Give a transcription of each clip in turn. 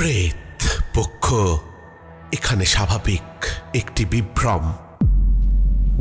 প্রেত পক্ষ, এখানে স্বাভাবিক একটি বিভ্রম।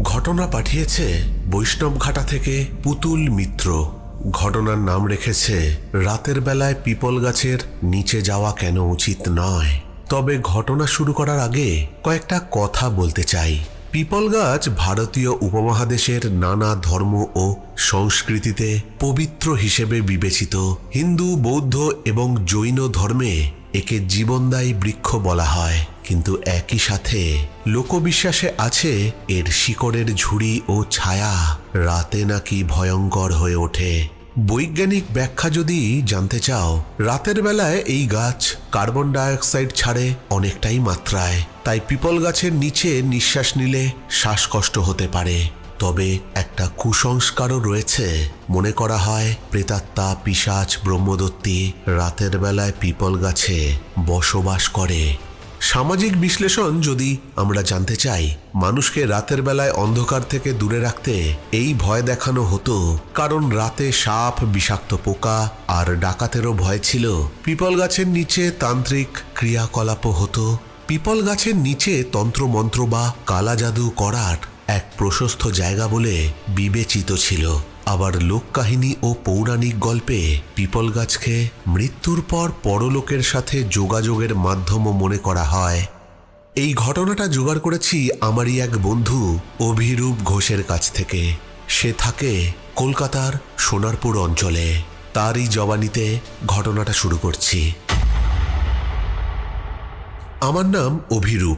ঘটনা পাঠিয়েছে বৈষ্ণবঘাটা থেকে পুতুল মিত্র। ঘটনার নাম রেখেছে, রাতের বেলায় পিপল গাছের নিচে যাওয়া কেন উচিত নয়। তবে ঘটনা শুরু করার আগে কয়েকটা কথা বলতে চাই। পিপল গাছ ভারতীয় উপমহাদেশের নানা ধর্ম ও সংস্কৃতিতে পবিত্র হিসেবে বিবেচিত। হিন্দু, বৌদ্ধ এবং জৈন ধর্মে একে জীবনদায়ী বৃক্ষ বলা হয়। কিন্তু একই সাথে লোকবিশ্বাসে আছে এর শিকড়ের ঝুড়ি ও ছায়া। রাতে নাকি ভয়ঙ্কর হয়ে ওঠে। বৈজ্ঞানিক ব্যাখ্যা যদি জানতে চাও, রাতের বেলায় এই গাছ কার্বন ডাইঅক্সাইড ছাড়ে অনেকটাই মাত্রায়। তাই পিপল গাছের নিচে নিঃশ্বাস নিলে শ্বাসকষ্ট হতে পারে। তবে একটা কুসংস্কারও রয়েছে। মনে করা হয়, প্রেতাত্মা পিসাচ ব্রহ্মদত্তী রাতের বেলায় পিপল গাছে বসবাস করে। সামাজিক বিশ্লেষণ যদি আমরা জানতে চাই, মানুষকে রাতের বেলায় অন্ধকার থেকে দূরে রাখতে এই ভয় দেখানো হতো। কারণ রাতে সাপ, বিষাক্ত পোকা আর ডাকাতেরও ভয় ছিল। পিপল গাছের নিচে তান্ত্রিক ক্রিয়াকলাপও হতো। পিপল গাছের নিচে তন্ত্রমন্ত্র বা কালা জাদু করার এক প্রশস্ত জায়গা বলে বিবেচিত ছিল। আবার লোককাহিনী ও পৌরাণিক গল্পে পিপল গাছকে মৃত্যুর পর পরলোকের সাথে যোগাযোগের মাধ্যমও মনে করা হয়। এই ঘটনাটা জোগাড় করেছি আমারই এক বন্ধু অভিরূপ ঘোষের কাছ থেকে। সে থাকে কলকাতার সোনারপুর অঞ্চলে। তারই জবানিতে ঘটনাটা শুরু করছি। আমার নাম অভিরূপ।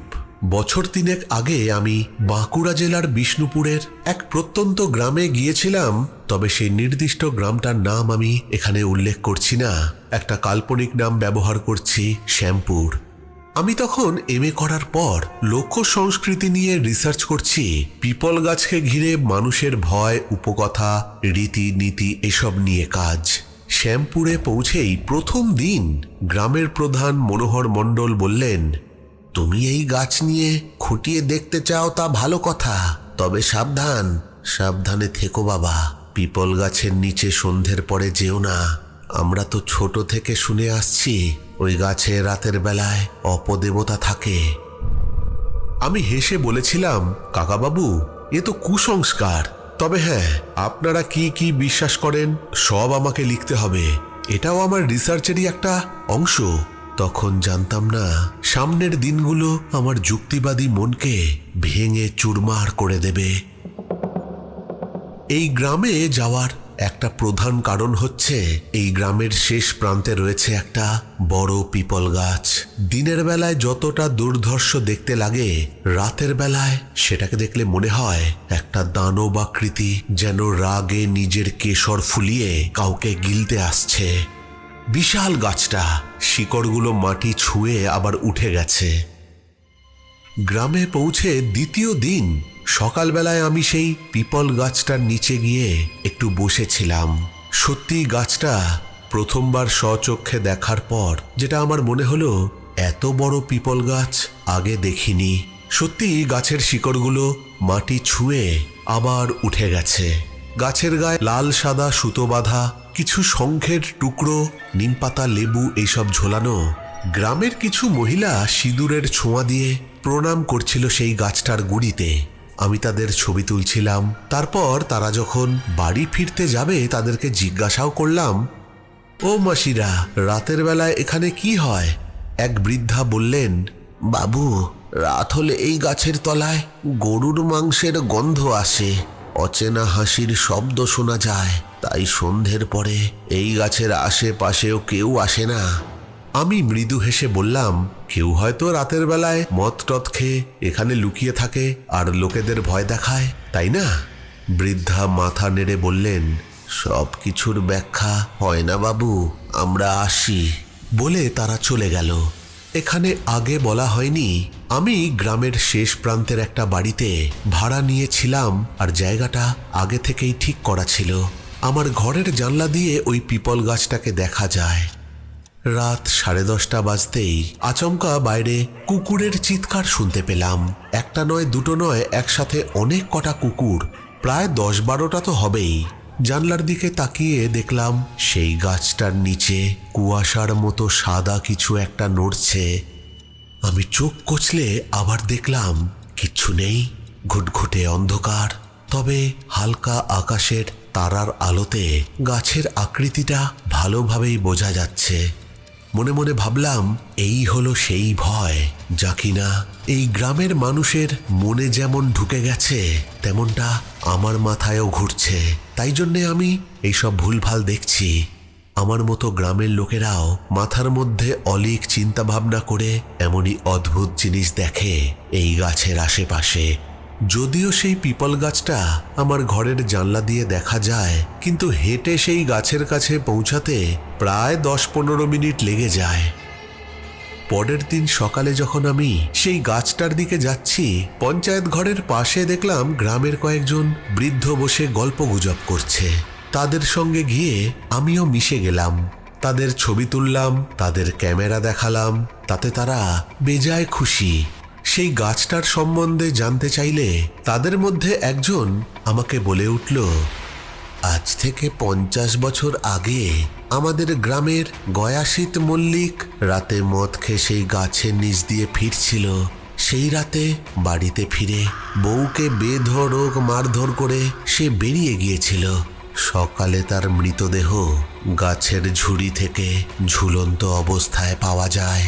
বছর তিনেক আগে আমি বাঁকুড়া জেলার বিষ্ণুপুরের এক প্রত্যন্ত গ্রামে গিয়েছিলাম, তবে সেই নির্দিষ্ট গ্রামটার নাম আমি এখানে উল্লেখ করছি না। একটা কাল্পনিক নাম ব্যবহার করছি, শ্যামপুর। আমি তখন এম করার পর লোক সংস্কৃতি নিয়ে রিসার্চ করছি। পিপল গাছকে ঘিরে মানুষের ভয়, উপকথা রীতি নীতি এসব নিয়ে কাজ। শ্যামপুরে পৌঁছেই প্রথম দিন গ্রামের প্রধান মনোহর মণ্ডল বললেন তুমি এই গাছ নিয়ে খুঁটিয়ে দেখতে চাও তা ভালো কথা। তবে সাবধান, সাবধানে থেকো বাবা। পিপল গাছের নিচে সন্ধ্যের পরে যেও না। আমরা তো ছোট থেকে শুনে আসছি, ওই গাছে রাতের বেলায় অপদেবতা থাকে। আমি হেসে বলেছিলাম, কাকাবাবু, এ তো কুসংস্কার। তবে হ্যাঁ আপনারা কি কি বিশ্বাস করেন, সব আমাকে লিখতে হবে। এটাও আমার রিসার্চেরই একটা অংশ। তখন জানতাম না, সামনের দিনগুলো আমার যুক্তিবাদী মনকে ভেঙে চুরমার করে দেবে। এই গ্রামে যাওয়ার একটা প্রধান কারণ হচ্ছে, এই গ্রামের শেষ প্রান্তে রয়েছে একটা বড় পিপল গাছ। দিনের বেলায় যতটা দুর্ধর্ষ দেখতে লাগে, রাতের বেলায় সেটাকে দেখলে মনে হয় একটা দানব আকৃতি যেন রাগে নিজের কেশর ফুলিয়ে কাউকে গিলতে আসছে। বিশাল গাছটা শিকড়গুলো মাটি ছুঁয়ে আবার উঠে গেছে। গ্রামে পৌঁছে দ্বিতীয় দিন সকালবেলায় আমি সেই পিপল গাছটার নিচে গিয়ে একটু বসেছিলাম। সত্যি গাছটা প্রথমবার স্বচক্ষে দেখার পর যেটা আমার মনে হলো এত বড় পিপল গাছ আগে দেখিনি। সত্যি গাছের শিকড়গুলো মাটি ছুঁয়ে আবার উঠে গেছে। গাছের গায়ে লাল সাদা সুতো বাঁধা, কিছু শঙ্খের টুকরো, নিমপাতা, লেবু এইসব ঝোলানো, গ্রামের কিছু মহিলা সিঁদুরের ছোঁয়া দিয়ে প্রণাম করছিল সেই গাছটার গুড়িতে। আমি তাদের ছবি তুলছিলাম। তারপর তারা যখন বাড়ি ফিরতে যাবে, তাদেরকে জিজ্ঞাসাও করলাম, ও মাসিরা, রাতের বেলায় এখানে কি হয়? এক বৃদ্ধা বললেন, বাবু, রাত হলে এই গাছের তলায় গরুর মাংসের গন্ধ আসে। অচেনা হাসির শব্দ শোনা যায়, তাই সন্ধ্যের পরে এই গাছের আশেপাশেও কেউ আসে না। আমি মৃদু হেসে বললাম, কেউ হয়তো রাতের বেলায় মদ টদ খেয়ে এখানে লুকিয়ে থাকে আর লোকেদের ভয় দেখায়, তাই না? বৃদ্ধা মাথা নেড়ে বললেন, সব কিছুর ব্যাখ্যা হয় না বাবু, আমরা আসি। বলে তারা চলে গেল। এখানে আগে বলা হয়নি, আমি গ্রামের শেষ প্রান্তের একটা বাড়িতে ভাড়া নিয়েছিলাম আর জায়গাটা আগে থেকেই ঠিক করা ছিল। আমার ঘরের জানলা দিয়ে ওই পিপল গাছটাকে দেখা যায়। রাত সাড়ে দশটা বাজতেই আচমকা বাইরে কুকুরের চিৎকার শুনতে পেলাম। একটা নয়, দুটো নয়, একসাথে অনেক কটা কুকুর, প্রায় দশ বারোটা তো হবেই। জানলার দিকে তাকিয়ে দেখলাম সেই গাছটার নিচে কুয়াশার মতো সাদা কিছু একটা নড়ছে। আমি চোখ কচলে আবার দেখলাম কিচ্ছু নেই, ঘুটঘুটে অন্ধকার। তবে হালকা আকাশের তারার আলোতে গাছের আকৃতিটা ভালোভাবেই বোঝা যাচ্ছে। মনে মনে ভাবলাম, এই হলো সেই ভয়, যা কিনা এই গ্রামের মানুষের মনে যেমন ঢুকে গেছে, তেমনটা আমার মাথায়ও ঘুরছে। তাই জন্যে আমি এইসব ভুলভাল দেখছি। আমার মতো গ্রামের লোকেরাও মাথার মধ্যে অলিক চিন্তা ভাবনা করে এমনই অদ্ভুত জিনিস দেখে এই গাছের আশেপাশে। যদিও সেই পিপল গাছটা আমার ঘরের জানলা দিয়ে দেখা যায়, কিন্তু হেঁটে সেই গাছের কাছে পৌঁছাতে প্রায় দশ পনেরো মিনিট লেগে যায়। পরের দিন সকালে যখন আমি সেই গাছটার দিকে যাচ্ছি, পঞ্চায়েত ঘরের পাশে দেখলাম গ্রামের কয়েকজন বৃদ্ধ বসে গল্প গুজব করছে। তাদের সঙ্গে গিয়ে আমিও মিশে গেলাম। তাদের ছবি তুললাম, তাদের ক্যামেরা দেখালাম, তাতে তারা বেজায় খুশি। সেই গাছটার সম্বন্ধে জানতে চাইলে তাদের মধ্যে একজন আমাকে বলে উঠল, আজ থেকে পঞ্চাশ বছর আগে আমাদের গ্রামের গয়াশীত মল্লিক রাতে মদ খেয়ে সেই গাছের নিচ দিয়ে ফিরছিল। সেই রাতে বাড়িতে ফিরে বউকে বেধড়ক মারধর করে সে বেরিয়ে গিয়েছিল। সকালে তার মৃতদেহ গাছের ঝুড়ি থেকে ঝুলন্ত অবস্থায় পাওয়া যায়।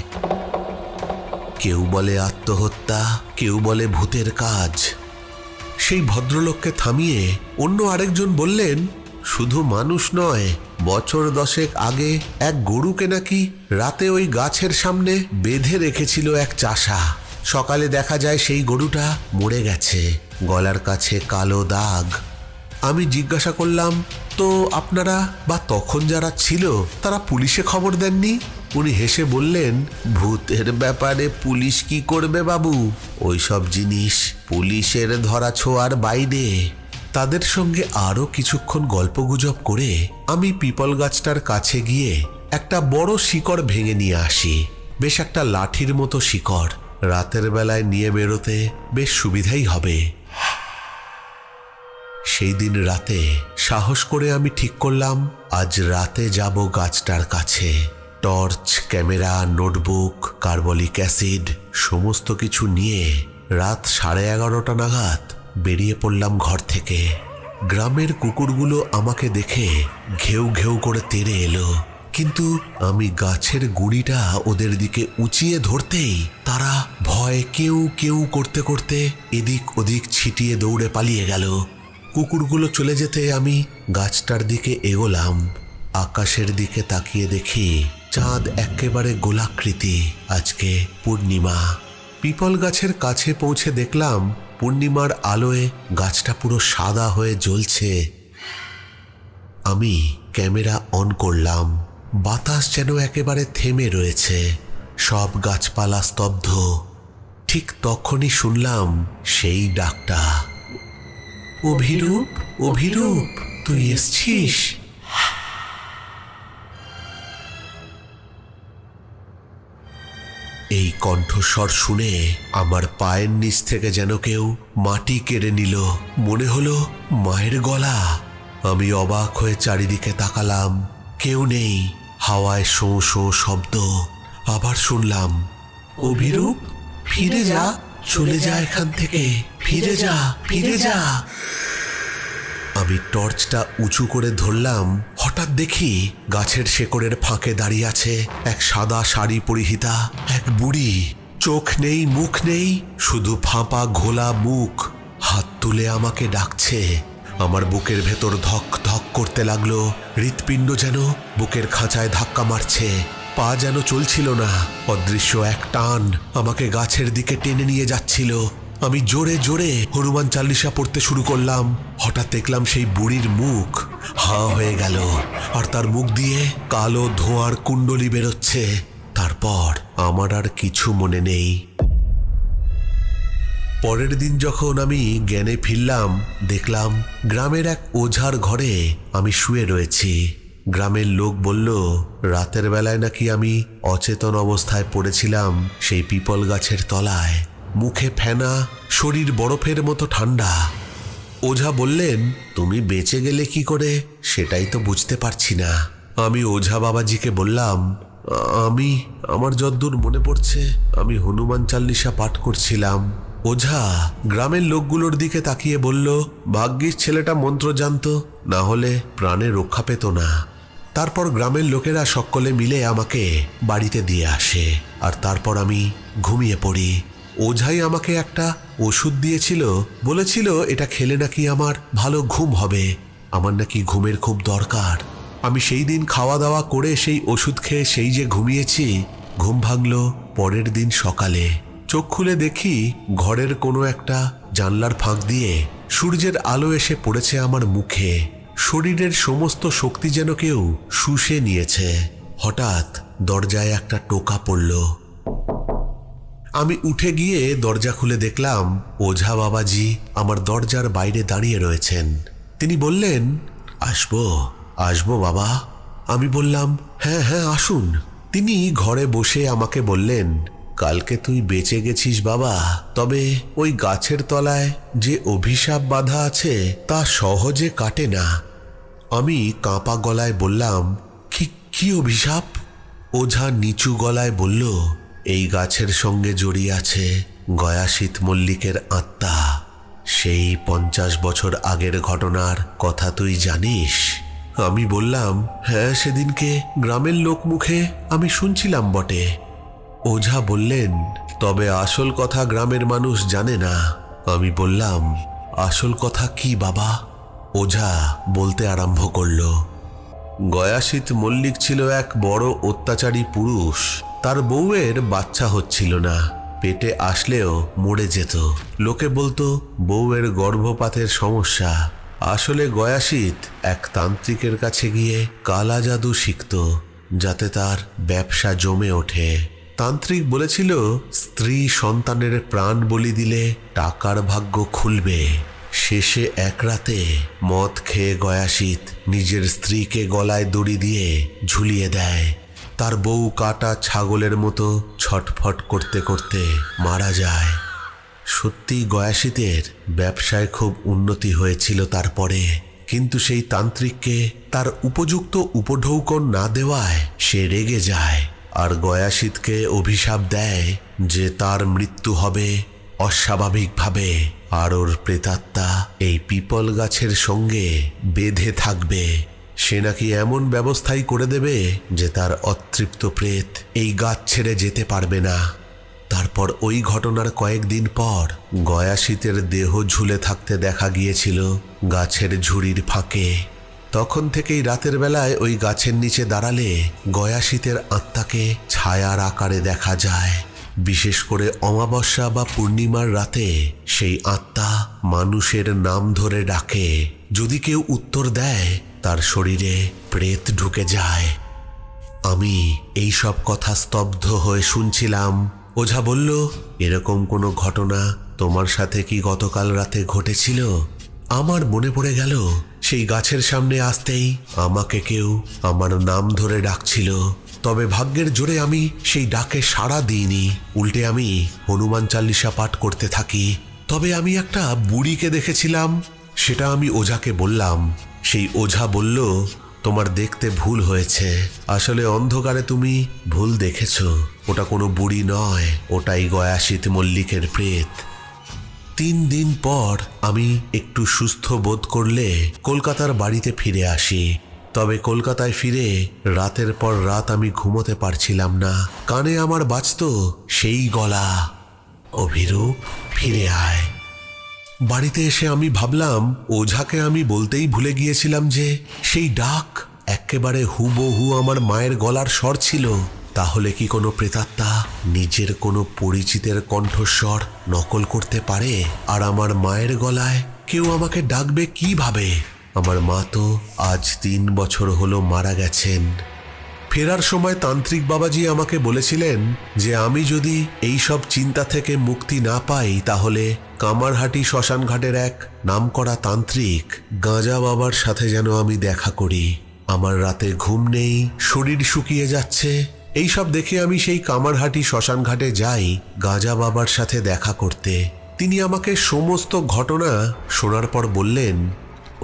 কেউ বলে আত্মহত্যা, কেউ বলে ভূতের কাজ। সেই ভদ্রলোককে থামিয়ে অন্য আরেকজন বললেন, শুধু মানুষ নয়, বছর দশেক আগে এক গরুকে নাকি রাতে ওই গাছের সামনে বেঁধে রেখেছিল এক চাষা। সকালে দেখা যায় সেই গরুটা মরে গেছে, গলার কাছে কালো দাগ। আমি জিজ্ঞাসা করলাম, তো আপনারা বা তখন যারা ছিল, তারা পুলিশে খবর দেননি? উনি হেসে বললেন, ভূতের ব্যাপারে পুলিশ কি করবে বাবু? ওইসব জিনিস পুলিশের ধরা ছোঁয়ার বাইরে। তাদের সঙ্গে আরও কিছুক্ষণ গল্পগুজব করে আমি পিপল গাছটার কাছে গিয়ে একটা বড় শিকড় ভেঙে নিয়ে আসি। বেশ একটা লাঠির মতো শিকড়। রাতের বেলায় নিয়ে বেরোতে বেশ সুবিধাই হবে। সেই দিন রাতে সাহস করে আমি ঠিক করলাম, আজ রাতে যাব গাছটার কাছে। Torch, camera, notebook, carbolic acid, সমস্ত কিছু নিয়ে রাত সাড়ে এগারোটা নাগাদ বেরিয়ে পড়লাম ঘর থেকে। গ্রামের কুকুরগুলো আমাকে দেখে ঘেউ ঘেউ করে তেড়ে এলো। কিন্তু আমি গাছের গুড়িটা ওদের দিকে উঁচিয়ে ধরতেই তারা ভয় কেউ কেউ করতে করতে এদিক ওদিক ছিটিয়ে দৌড়ে পালিয়ে গেল। কুকুরগুলো চলে যেতে আমি গাছটার দিকে এগোলাম। আকাশের দিকে তাকিয়ে দেখি চাঁদ একেবারে গোলাকৃতি। আজকে পূর্ণিমা। পিপল গাছের কাছে পৌঁছে দেখলাম পূর্ণিমার আলোয় গাছটা পুরো সাদা হয়ে জ্বলছে। আমি ক্যামেরা অন করলাম। বাতাস যেন একেবারে থেমে রয়েছে। সব গাছপালা স্তব্ধ। ঠিক তখনই শুনলাম সেই ডাকটা। অভিরূপ অভিরূপ, তুই এসছিস? কণ্ঠস্বর শুনে আমার পায়ের নিচ থেকে যেন কেউ মাটি কেড়ে নিল। মনে হলো, মায়ের গলা। আমি অবাক হয়ে চারিদিকে তাকালাম। কেউ নেই, হাওয়ায় শো শো শব্দ। আবার শুনলাম, অভিরূপ, ফিরে যা, চলে যা এখান থেকে। ফিরে যা ফিরে যা। আমি টর্চটা উঁচু করে ধরলাম, হঠাৎ দেখি গাছের শেকড়ের ফাঁকে দাঁড়িয়ে আছে এক সাদা শাড়ি পরিহিতা, এক বুড়ি। চোখ নেই, মুখ নেই, শুধু ফাঁপা ঘোলা মুখ। হাত তুলে আমাকে ডাকছে। আমার বুকের ভেতর ধক ধক করতে লাগল। হৃৎপিণ্ড যেন বুকের খাঁচায় ধাক্কা মারছে। পা যেন চলছিল না। অদৃশ্য এক টান আমাকে গাছের দিকে টেনে নিয়ে যাচ্ছিল। আমি জোরে জোরে হনুমান চাল্লিশা পড়তে শুরু করলাম। হঠাৎ দেখলাম সেই বুড়ির মুখ। হা হয়ে গেল। আর তার মুখ দিয়ে কালো ধোঁয়ার কুণ্ডলি বেরোচ্ছে। তারপর আমার আর কিছু মনে নেই। পরের দিন যখন আমি জ্ঞানে ফিরলাম, দেখলাম গ্রামের এক ওঝার ঘরে আমি শুয়ে রয়েছি। গ্রামের লোক বলল, রাতের বেলায় নাকি আমি অচেতন অবস্থায় পড়েছিলাম সেই পিপল গাছের তলায়। মুখে ফেনা, শরীর বরফের মতো ঠান্ডা। ওঝা বললেন, তুমি বেঁচে গেলে কি করে? সেটাই তো বুঝতে পারছি না। আমি ওঝা বাবাজিকে বললাম, আমি, আমার যদ্দূর মনে পড়ছে, আমি হনুমান চাল্লিশা পাঠ করছিলাম। ওঝা গ্রামের লোকগুলোর দিকে তাকিয়ে বলল, ভাগ্যিস ছেলেটা মন্ত্র জানতো, না হলে প্রাণে রক্ষা পেত না। তারপর গ্রামের লোকেরা সকলে মিলে আমাকে বাড়িতে দিয়ে আসে, আর তারপর আমি ঘুমিয়ে পড়ি। ওঝাই আমাকে একটা ওষুধ দিয়েছিল। বলেছিল, এটা খেলে নাকি আমার ভালো ঘুম হবে। আমার নাকি ঘুমের খুব দরকার। আমি সেই দিন খাওয়া দাওয়া করে সেই ওষুধ খেয়ে সেই যে ঘুমিয়েছি, ঘুম ভাঙল পরের দিন সকালে। চোখ খুলে দেখি ঘরের কোনো একটা জানলার ফাঁক দিয়ে সূর্যের আলো এসে পড়েছে আমার মুখে। শরীরের সমস্ত শক্তি যেন কেউ শুষে নিয়েছে। হঠাৎ দরজায় একটা টোকা পড়ল। আমি উঠে গিয়ে দরজা খুলে দেখলাম, ওঝা বাবাজি আমার দরজার বাইরে দাঁড়িয়ে রয়েছেন। তিনি বললেন, আসব আসব বাবা। আমি বললাম হ্যাঁ হ্যাঁ আসুন। তিনি ঘরে বসে আমাকে বললেন, কালকে তুই বেঁচে গেছিস বাবা, তবে ওই গাছের তলায় যে অভিশাপ বাধা আছে, তা সহজে কাটে না। আমি কাঁপা গলায় বললাম, কি কি অভিশাপ? ওঝা নিচু গলায় বলল এই গাছের সঙ্গে জড়িয়ে আছে গয়াশীত মল্লিকের আত্মা। সেই পঞ্চাশ বছর আগের ঘটনার কথা তুই জানিস? আমি বললাম হ্যাঁ সেদিনকে গ্রামের লোক মুখে আমি শুনছিলাম বটে। ওঝা বললেন, তবে আসল কথা গ্রামের মানুষ জানে না। আমি বললাম, আসল কথা কি বাবা? ওঝা বলতে আরম্ভ করল গয়াশীত মল্লিক ছিল এক বড় অত্যাচারী পুরুষ। তার বউয়ের বাচ্চা হচ্ছিল না। পেটে আসলেও মরে যেত। লোকে বলতো, বউয়ের গর্ভপাতের সমস্যা। আসলে গয়াশীত এক তান্ত্রিকের কাছে গিয়ে কালা জাদু শিখত, যাতে তার ব্যবসা জমে ওঠে। তান্ত্রিক বলেছিল, স্ত্রী সন্তানের প্রাণ বলি দিলে টাকার ভাগ্য খুলবে। শেষে এক রাতে মদ খেয়ে গয়াশীত নিজের স্ত্রীকে গলায় দড়ি দিয়ে ঝুলিয়ে দেয়। তার বউ কাটা ছাগলের মতো ছটফট করতে করতে মারা যায়। সত্যি গয়াশীতের ব্যবসায় খুব উন্নতি হয়েছিল তারপরে, কিন্তু সেই তান্ত্রিককে তার উপযুক্ত উপঢৌকন না দেওয়ায় সে রেগে যায়। আর গয়াশীতকে অভিশাপ দেয় যে তার মৃত্যু হবে অস্বাভাবিকভাবে, আর ওর প্রেতাত্মা এই পিপল গাছের সঙ্গে বেঁধে থাকবে। সে নাকি এমন ব্যবস্থাই করে দেবে যে তার অতৃপ্ত প্রেত এই গাছ ছেড়ে যেতে পারবে না। তারপর ওই ঘটনার কয়েকদিন পর গয়াশীতের দেহ ঝুলে থাকতে দেখা গিয়েছিল গাছের ঝুড়ির ফাঁকে। তখন থেকেই রাতের বেলায় ওই গাছের নিচে দাঁড়ালে গয়াশীতের আত্মাকে ছায়ার আকারে দেখা যায়। বিশেষ করে অমাবস্যা বা পূর্ণিমার রাতে সেই আত্মা মানুষের নাম ধরে ডাকে। যদি কেউ উত্তর দেয় তার শরীরে প্রেত ঢুকে যায়। আমি এই সব কথা স্তব্ধ হয়ে শুনছিলাম। ওঝা বলল, এরকম কোনো ঘটনা তোমার সাথে কি গতকাল রাতে ঘটেছিল? আমার মনে পড়ে গেল, সেই গাছের সামনে আসতেই আমাকে কেউ আমার নাম ধরে ডাকছিল। তবে ভাগ্যের জোরে আমি সেই ডাকে সাড়া দিইনি। উল্টে আমি হনুমান চাল্লিশা পাঠ করতে থাকি। তবে আমি একটা বুড়িকে দেখেছিলাম, সেটা আমি ওঝাকে বললাম সেই ওঝা বলল, তোমার দেখতে ভুল হয়েছে। আসলে অন্ধকারে তুমি ভুল দেখেছ। ওটা কোনো বুড়ি নয়, ওটাই গয়াশীত মল্লিকের প্রেত। তিন দিন পর আমি একটু সুস্থ বোধ করলে কলকাতার বাড়িতে ফিরে আসি। তবে কলকাতায় ফিরে রাতের পর রাত আমি ঘুমোতে পারছিলাম না। কানে আমার বাজত, সেই গলা, অভিরূপ, ফিরে আয়। বাড়িতে এসে আমি ভাবলাম, ওঝাকে আমি বলতেই ভুলে গিয়েছিলাম যে সেই ডাক একেবারে হুবহু আমার মায়ের গলার স্বর ছিল। তাহলে কি কোনো প্রেতাত্মা নিজের কোনো পরিচিতের কণ্ঠস্বর নকল করতে পারে? আর আমার মায়ের গলায় কেউ আমাকে ডাকবে কীভাবে? আমার মা তো আজ তিন বছর হলো মারা গেছেন। ফেরার সময় তান্ত্রিক বাবাজি আমাকে বলেছিলেন যে আমি যদি এই সব চিন্তা থেকে মুক্তি না পাই, তাহলে কামারহাটি শ্মশানঘাটের এক নামকরা তান্ত্রিক গাঁজা বাবার সাথে যেন আমি দেখা করি। আমার রাতে ঘুম নেই, শরীর শুকিয়ে যাচ্ছে। এই সব দেখে আমি সেই কামারহাটি শ্মশানঘাটে যাই গাঁজা বাবার সাথে দেখা করতে। তিনি আমাকে সমস্ত ঘটনা শোনার পর বললেন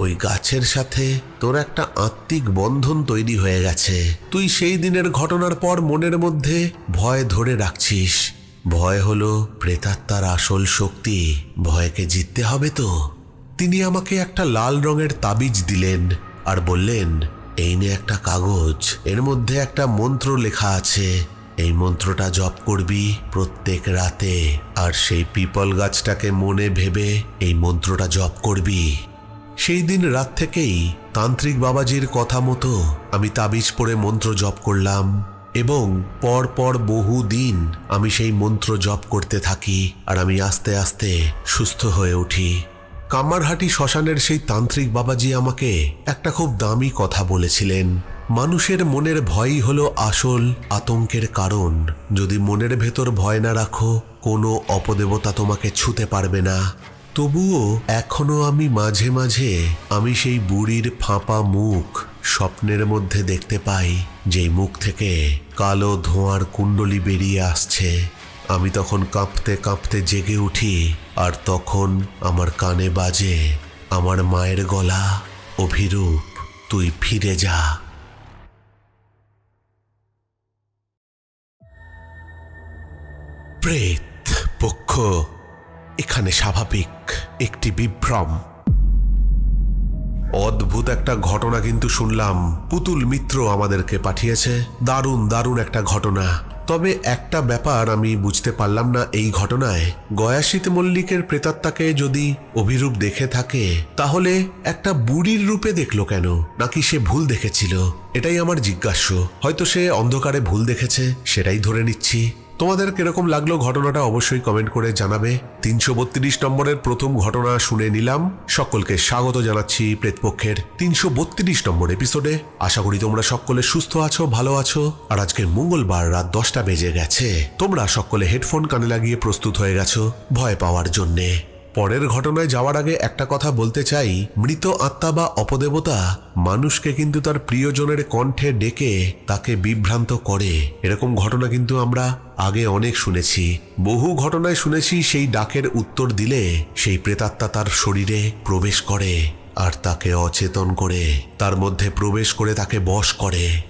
ওই গাছের সাথে তোর একটা আত্মিক বন্ধন তৈরি হয়ে গেছে। তুই সেই দিনের ঘটনার পর মনের মধ্যে ভয় ধরে রাখছিস। ভয় হলো প্রেতাত্মার আসল শক্তি। ভয়কে জিততে হবে তো। তিনি আমাকে একটা লাল রঙের তাবিজ দিলেন আর বললেন, এই নে একটা কাগজ। এর মধ্যে একটা মন্ত্র লেখা আছে। এই মন্ত্রটা জপ করবি প্রত্যেক রাতে। আর সেই পিপল গাছটাকে মনে ভেবে এই মন্ত্রটা জপ করবি। সেই দিন রাত থেকেই তান্ত্রিক বাবাজির কথা মতো আমি তাবিজ পড়ে মন্ত্র জপ করলাম এবং পর পর বহু দিন আমি সেই মন্ত্র জপ করতে থাকি আর আমি আস্তে আস্তে সুস্থ হয়ে উঠি। কামারহাটি শ্মশানের সেই তান্ত্রিক বাবাজি আমাকে একটা খুব দামি কথা বলেছিলেন। মানুষের মনের ভয়ই হলো আসল আতঙ্কের কারণ। যদি মনের ভেতর ভয় না রাখো, কোনো অপদেবতা তোমাকে ছুতে পারবে না। তবুও এখনও আমি মাঝে মাঝে আমি সেই বুড়ির ফাঁপা মুখ স্বপ্নের মধ্যে দেখতে পাই, যেই মুখ থেকে কালো ধোঁয়ার কুণ্ডলি বেরিয়ে আসছে। আমি তখন কাঁপতে কাঁপতে জেগে উঠি, আর তখন আমার কানে বাজে, আমার মায়ের গলা, অভিরূপ, তুই ফিরে যা। প্রেত পক্ষ এখানে স্বাভাবিক একটি বিভ্রম। অদ্ভুত একটা ঘটনা কিন্তু শুনলাম। পুতুল মিত্র আমাদেরকে পাঠিয়েছে। দারুণ দারুণ একটা ঘটনা। তবে একটা ব্যাপার আমি বুঝতে পারলাম না এই ঘটনায়। গয়াশীত মল্লিকের প্রেতাত্মাকে যদি অভিরূপ দেখে থাকে, তাহলে একটা বুড়ির রূপে দেখল কেন? নাকি সে ভুল দেখেছিল? এটাই আমার জিজ্ঞাস্য। হয়তো সে অন্ধকারে ভুল দেখেছে, সেটাই ধরে নিচ্ছি। তোমাদের কীরকম লাগল ঘটনাটা অবশ্যই কমেন্ট করে জানাবে। তিনশো বত্রিশ নম্বরের প্রথম ঘটনা শুনে নিলাম। সকলকে স্বাগত জানাচ্ছি প্রেতপক্ষের তিনশো বত্রিশ নম্বর এপিসোডে। আশা করি তোমরা সকলে সুস্থ আছো, ভালো আছো। আর আজকে মঙ্গলবার রাত দশটা বেজে গেছে। তোমরা সকলে হেডফোন কানে লাগিয়ে প্রস্তুত হয়ে গেছো ভয় পাওয়ার জন্যে। পরের ঘটনায় যাওয়ার আগে একটা কথা বলতে চাই। মৃত আত্মা বা অপদেবতা মানুষকে কিন্তু তার প্রিয়জনের কণ্ঠে ডেকে তাকে বিভ্রান্ত করে। এরকম ঘটনা কিন্তু আমরা আগে অনেক শুনেছি, বহু ঘটনায় শুনেছি সেই ডাকের উত্তর দিলে সেই প্রেতাত্মা তার শরীরে প্রবেশ করে আর তাকে অচেতন করে, তার মধ্যে প্রবেশ করে তাকে বশ করে।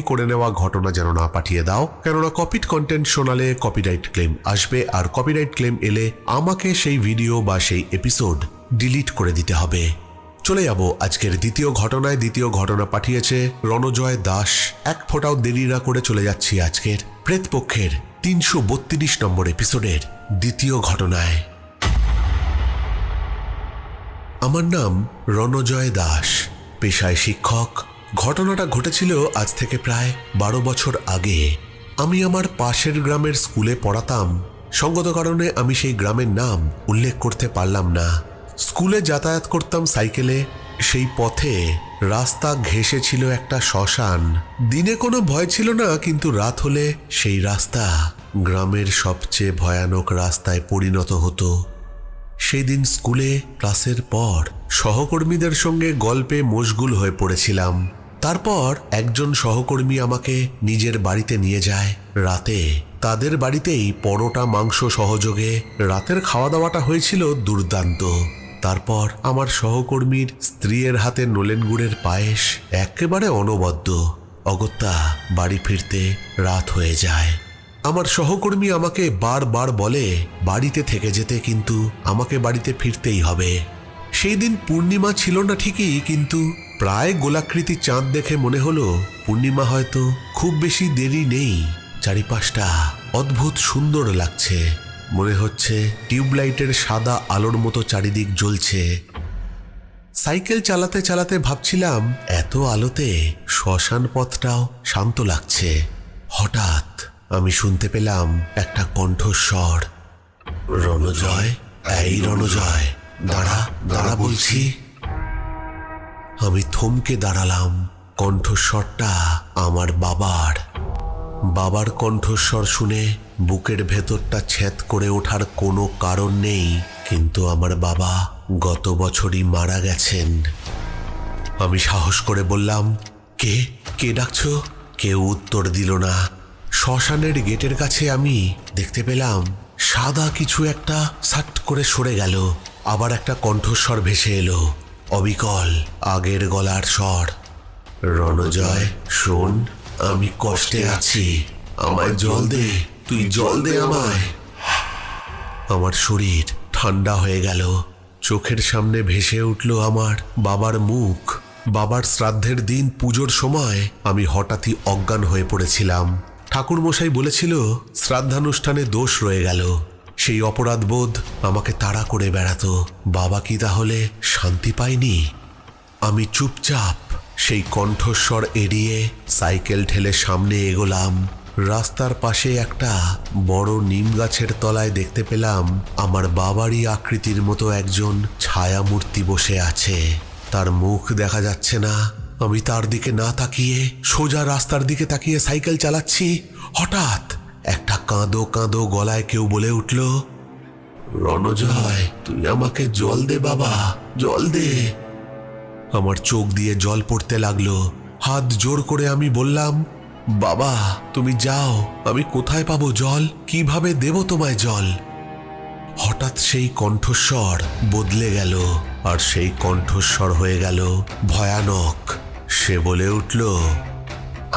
করে নেওয়া ঘটনা যেন না পাঠিয়ে দাও। কেননা কপিড কন্টেন্ট শোনালে কপিরাইট ক্লেম আসবে আর কপিরাইট ক্লেম এলে আমাকে সেই ভিডিও বা সেই এপিসোড ডিলিট করে দিতে হবে। চলে যাব আজকের দ্বিতীয় ঘটনায়। দ্বিতীয় ঘটনা পাঠিয়েছে রণজয় দাস। এক ফোঁটাও দেরি না করে চলে যাচ্ছি আজকের প্রেতপক্ষের তিনশো বত্রিশ নম্বর এপিসোডের দ্বিতীয় ঘটনায়। আমার নাম রণজয় দাস, পেশায় শিক্ষক। ঘটনাটা ঘটেছিল আজ থেকে প্রায় বারো বছর আগে। আমি আমার পাশের গ্রামের স্কুলে পড়াতাম। সঙ্গত কারণে আমি সেই গ্রামের নাম উল্লেখ করতে পারলাম না। স্কুলে যাতায়াত করতাম সাইকেলে। সেই পথে রাস্তা ঘেঁষে ছিল একটা শ্মশান। দিনে কোনো ভয় ছিল না, কিন্তু রাত হলে সেই রাস্তা গ্রামের সবচেয়ে ভয়ানক রাস্তায় পরিণত হতো। সেই দিন স্কুলে ক্লাসের পর সহকর্মীদের সঙ্গে গল্পে মশগুল হয়ে পড়েছিলাম। তারপর একজন সহকর্মী আমাকে নিজের বাড়িতে নিয়ে যায়। রাতে তাদের বাড়িতেই পরোটা, মাংস সহযোগে রাতের খাওয়া দাওয়াটা হয়েছিল দুর্দান্ত। তারপর আমার সহকর্মীর স্ত্রীর হাতে নোলেন গুড়ের পায়েস একেবারে অনবদ্য। অগত্যা বাড়ি ফিরতে রাত হয়ে যায়। আমার সহকর্মী আমাকে বারবার বলে, বাড়িতে থেকে যেতে কিন্তু আমাকে বাড়িতে ফিরতেই হবে। সেই দিন পূর্ণিমা ছিল না ঠিকই, কিন্তু প্রায় গোলাকৃতি চাঁদ দেখে মনে হলো পূর্ণিমা হয়তো খুব বেশি দেরি নেই। চারিপাশটা অদ্ভুত সুন্দর লাগছে। মনে হচ্ছে টিউবলাইটের সাদা আলোর মতো চারিদিক জ্বলছে। সাইকেল চালাতে চালাতে ভাবছিলাম এত আলোতে শ্মশান পথটাও শান্ত লাগছে। হঠাৎ আমি শুনতে পেলাম একটা কণ্ঠস্বর। রণজয় এই রণজয়। দাঁড়া দাঁড়া বলছি। আমি থমকে দাঁড়ালাম, কণ্ঠস্বরটা আমার বাবার। বাবার কণ্ঠস্বর শুনে বুকের ভেতরটা ছেদ করে ওঠার কোনো কারণ নেই, কিন্তু আমার বাবা গত বছরই মারা গেছেন। আমি সাহস করে বললাম, কে? কে ডাকছো? কেউ উত্তর দিল না। শ্মশানের গেটের কাছে আমি দেখতে পেলাম, সাদা কিছু একটা সাট করে সরে গেল, আবার একটা কণ্ঠস্বর ভেসে এলো। অবিকল, আগের গলার স্বর। রণজয়, শোন, আমি কষ্টে আছি। আমায় জল দে, তুই জল দে আমায়। আমার শরীর ঠান্ডা হয়ে গেল। চোখের সামনে ভেসে উঠল আমার বাবার মুখ। বাবার শ্রাদ্ধের দিন পুজোর সময় আমি হঠাৎই অজ্ঞান হয়ে পড়েছিলাম। ঠাকুরমশাই বলেছিল, শ্রাদ্ধানুষ্ঠানে দোষ রয়ে গেল। সেই অপরাধবোধ আমাকে তাড়া করে বেড়াতো। বাবা কি তাহলে শান্তি পায়নি? আমি চুপচাপ সেই কণ্ঠস্বর এড়িয়ে সাইকেল ঠেলে সামনে এগোলাম। রাস্তার পাশে একটা বড় নিম গাছের তলায় দেখতে পেলাম আমার বাবারই আকৃতির মতো একজন ছায়ামূর্তি বসে আছে। তার মুখ দেখা যাচ্ছে না। আমি তার দিকে না তাকিয়ে সোজা রাস্তার দিকে তাকিয়ে সাইকেল চালাচ্ছি। হঠাৎ কাঁদো কাঁদো গলায় কেউ বলে উঠল, রণজয়, তুই আমাকে জল দে বাবা, জল দে। আমার চোখ দিয়ে জল পড়তে লাগল। হাত জোর করে আমি বললাম, বাবা, তুমি যাও, আমি কোথায় পাবো জল? কীভাবে দেব তোমায় জল? হঠাৎ সেই কণ্ঠস্বর বদলে গেল, আর সেই কণ্ঠস্বর হয়ে গেল ভয়ানক। সে বলে উঠল,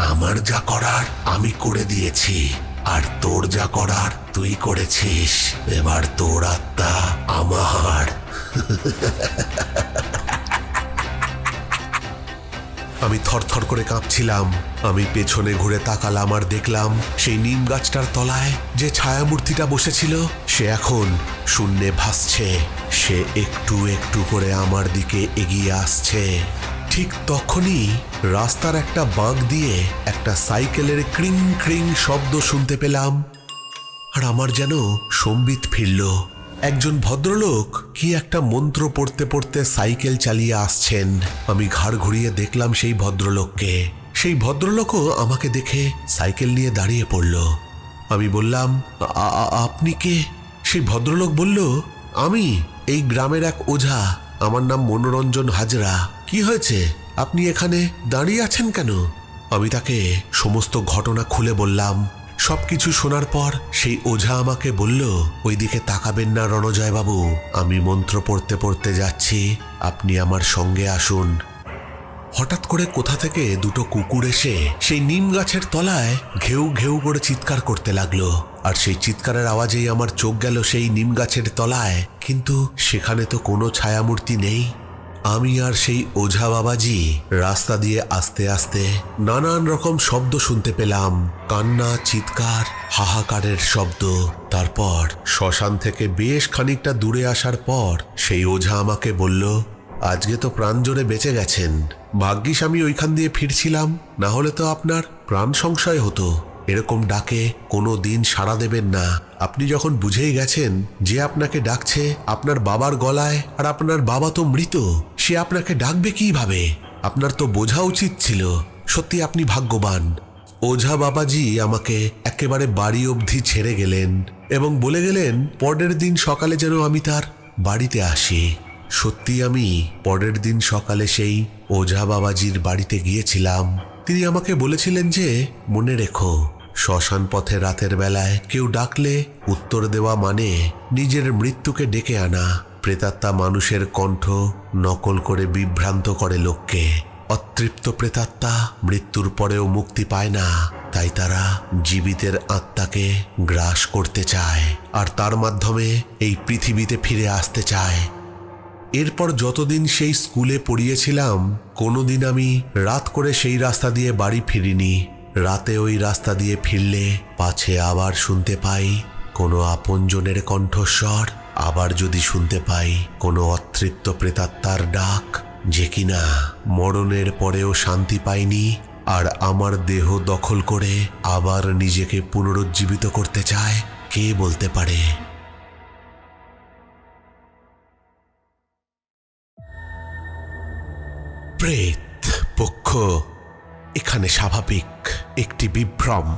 আমার যা করার আমি করে দিয়েছি। আর তোর যা করার তুই করেছিস। এবার তোর আত্মা আমার। আমি থরথর করে কাঁপছিলাম। আমি পেছনে ঘুরে তাকালাম আর দেখলাম সেই নিম গাছটার তলায় যে ছায়ামূর্তিটা বসেছিল, সে এখন শূন্যে ভাসছে। সে একটু একটু করে আমার দিকে এগিয়ে আসছে। ঠিক তখনই রাস্তার একটা বাঁক দিয়ে একটা সাইকেলের ক্রিং ক্রিং শব্দ শুনতে পেলাম। আর আমার যেন সম্বিত ফিরল। একজন ভদ্রলোক কি একটা মন্ত্র পড়তে পড়তে সাইকেল চালিয়ে আসছেন। আমি ঘাড় ঘুরিয়ে দেখলাম সেই ভদ্রলোককে। সেই ভদ্রলোকও আমাকে দেখে সাইকেল নিয়ে দাঁড়িয়ে পড়ল। আমি বললাম, "আ- আ- আপনি কে? সেই ভদ্রলোক বলল, আমি, এই গ্রামের এক ওঝা। আমার নাম মনোরঞ্জন হাজরা। কি হয়েছে? আপনি এখানে দাঁড়িয়ে আছেন কেন? আমি তাকে সমস্ত ঘটনা খুলে বললাম। সবকিছু শোনার পর সেই ওঝা আমাকে বলল, ওইদিকে তাকাবেন না রণজয় বাবু আমি মন্ত্র পড়তে পড়তে যাচ্ছি। আপনি আমার সঙ্গে আসুন। হঠাৎ করে কোথা থেকে দুটো কুকুর এসে সেই নিম গাছের তলায় ঘেউ ঘেউ করে চিৎকার করতে লাগল। আর সেই চিৎকারের আওয়াজেই আমার চোখ গেল সেই নিম গাছের তলায়। কিন্তু সেখানে তো কোনো ছায়ামূর্তি নেই। আমি আর সেই ওঝা বাবাজি রাস্তা দিয়ে আস্তে আস্তে নানান রকম শব্দ শুনতে পেলাম। কান্না, চিৎকার, হাহাকারের শব্দ। তারপর শ্মশান থেকে বেশ খানিকটা দূরে আসার পর সেই ওঝা আমাকে বলল, আজকে তো প্রাণ জোরে বেঁচে গেছেন। ভাগ্যিস আমি ওইখান দিয়ে ফিরছিলাম, না হলে তো আপনার প্রাণ সংশয় হতো। এরকম ডাকে কোনো দিন সাড়া দেবেন না। আপনি যখন বুঝেই গেছেন যে আপনাকে ডাকছে, আপনার বাবার গলায় আর আপনার বাবা তো মৃত। সে আপনাকে ডাকবে কীভাবে? আপনার তো বোঝা উচিত ছিল। সত্যি আপনি ভাগ্যবান। ওঝা বাবাজি আমাকে একেবারে বাড়ি অবধি ছেড়ে গেলেন এবং বলে গেলেন, পরের দিন সকালে যেন আমি তার বাড়িতে আসি। সত্যি আমি পরের দিন সকালে সেই ওঝা বাবাজির বাড়িতে গিয়েছিলাম। তিনি আমাকে বলেছিলেন যে, মনে রেখো, শ্মশান পথে রাতের বেলায় কেউ ডাকলে উত্তর দেওয়া মানে নিজের মৃত্যুকে ডেকে আনা। প্রেতাত্মা মানুষের কণ্ঠ নকল করে বিভ্রান্ত করে লোককে। অতৃপ্ত প্রেতাত্মা মৃত্যুর পরেও মুক্তি পায় না, তাই তারা জীবিতের আত্মাকে গ্রাস করতে চায় আর তার মাধ্যমে এই পৃথিবীতে ফিরে আসতে চায়। এরপর যতদিন সেই স্কুলে পড়িয়েছিলাম, কোনোদিন আমি রাত করে সেই রাস্তা দিয়ে বাড়ি ফিরিনি। রাতে ওই রাস্তা দিয়ে ফিরলে পাছে আবার শুনতে পাই কোনো আপনজনের কণ্ঠস্বর। আবার যদি শুনতে পাই কোনো অতৃপ্ত প্রেতাত্মার ডাক, যে কিনা মরণের পরেও শান্তি পায়নি আর আমার দেহ দখল করে আবার নিজেকে পুনরুজ্জীবিত করতে চায়, কে বলতে পারে? প্রেত পক্ষ, এখানে স্বাভাবিক একটি বিভ্রম।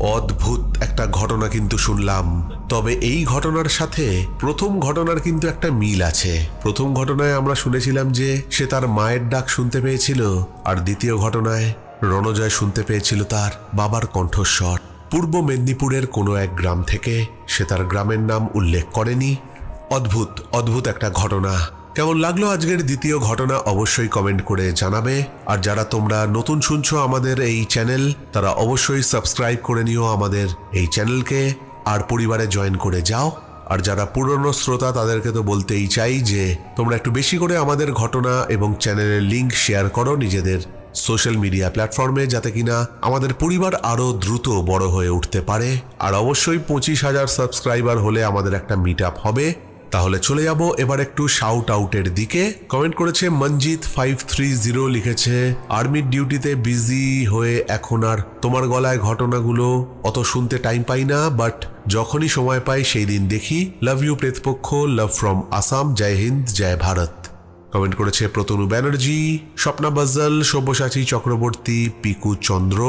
অদ্ভুত একটা ঘটনা কিন্তু শুনলাম। তবে এই ঘটনার সাথে প্রথম ঘটনার কিন্তু একটা মিল আছে। প্রথম ঘটনায় আমরা শুনেছিলাম যে সে তার মায়ের ডাক শুনতে পেয়েছিল আর দ্বিতীয় ঘটনায় রণজয় শুনতে পেয়েছিল তার বাবার কণ্ঠস্বর। পূর্ব মেদিনীপুরের কোনো এক গ্রাম থেকে সে তার গ্রামের নাম উল্লেখ করেনি। অদ্ভুত অদ্ভুত একটা ঘটনা। কেমন লাগল আজকের দ্বিতীয় ঘটনা অবশ্যই কমেন্ট করে জানাবে। আর যারা তোমরা নতুন শুনছো আমাদের এই চ্যানেল, তারা অবশ্যই সাবস্ক্রাইব করে নিও আমাদের এই চ্যানেলকে। আর পরিবারে জয়েন করে যাও। আর যারা পুরনো শ্রোতা, তাদেরকে তো বলতেই চাই যে, তোমরা একটু বেশি করে আমাদের ঘটনা এবং চ্যানেলের লিংক শেয়ার করো নিজেদের সোশ্যাল মিডিয়া প্ল্যাটফর্মে, যাতে কিনা আমাদের পরিবার আরও দ্রুত বড় হয়ে উঠতে পারে। আর অবশ্যই পঁচিশ হাজার সাবস্ক্রাইবার হলে আমাদের একটা মিট হবে। তাহলে চলে যাব। এবার একটু শাউট আউটের দিকে। কমেন্ট করেছে মঞ্জিত ফাইভ থ্রি জিরো লিখেছে আর্মির ডিউটিতে বিজি হয়ে এখন আর তোমার গলায় ঘটনাগুলো অত শুনতে টাইম পাই না বাট যখনই সময় পাই সেই দিন দেখি love you Pretopokkho love from Assam Jai Hind, Jai Bharat. Comment করেছে প্রতনু ব্যানার্জি, স্বপ্না বাজ্জাল সব্যসাচী চক্রবর্তী, পিকু চন্দ্র।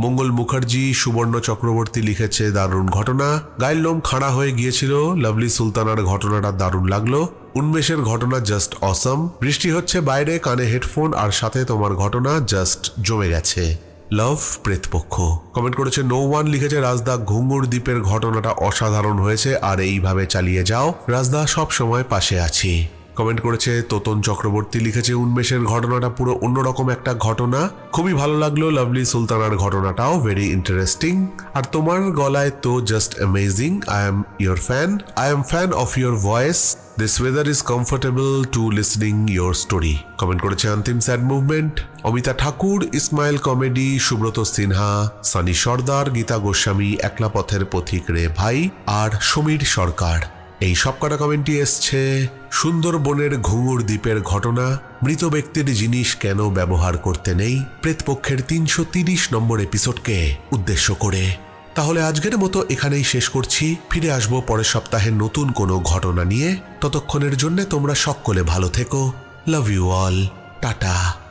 মঙ্গল মুখার্জি, সুবর্ণ চক্রবর্তী লিখেছে, দারুণ ঘটনা। গায়ের লোম খাড়া হয়ে গিয়েছিল, লাভলি সুলতানার ঘটনাটা দারুণ লাগল। উন্মেষের ঘটনা জাস্ট অসম বৃষ্টি হচ্ছে বাইরে, কানে হেডফোন, আর সাথে তোমার ঘটনা জাস্ট জমে গেছে। লাভ প্রেতপক্ষ। কমেন্ট করেছে নো ওয়ান লিখেছে, রাজদা ঘুঙ্গুর দ্বীপের ঘটনাটা অসাধারণ হয়েছে, আর এইভাবে চালিয়ে যাও। রাজদা সব সময় পাশে আছি। কমেন্ট করেছে, তোতন চক্রবর্তী লিখেছে, উন্মেষের ঘটনাটা পুরো অন্যরকম একটা ঘটনা। খুবই ভালো লাগল, লাভলি সুলতানার ঘটনাটাও ভেরি ইন্টারেস্টিং আর তোমার গলায় তো just amazing I am your fan I am fan of your voice this weather is comfortable to listening your story comment করেছে Antim sad movement Amita Thakur Ismail comedy Subrata Sinha Sunny Sardar Geeta Goswami একলা পথের পথিক রে ভাই আর সমীর সরকার এই সব কটা কমেন্টই এসছে। সুন্দরবনের ঘুঙুর দ্বীপের ঘটনা, মৃত ব্যক্তির জিনিস কেন ব্যবহার করতে নেই, প্রেতপক্ষের তিনশো তিরিশ নম্বর এপিসোডকে উদ্দেশ্য করে। তাহলে আজকের মতো এখানেই শেষ করছি। ফিরে আসব পরের সপ্তাহে নতুন কোনো ঘটনা নিয়ে। ততক্ষণের জন্য তোমরা সকলে ভালো থেকো। Love you all tata.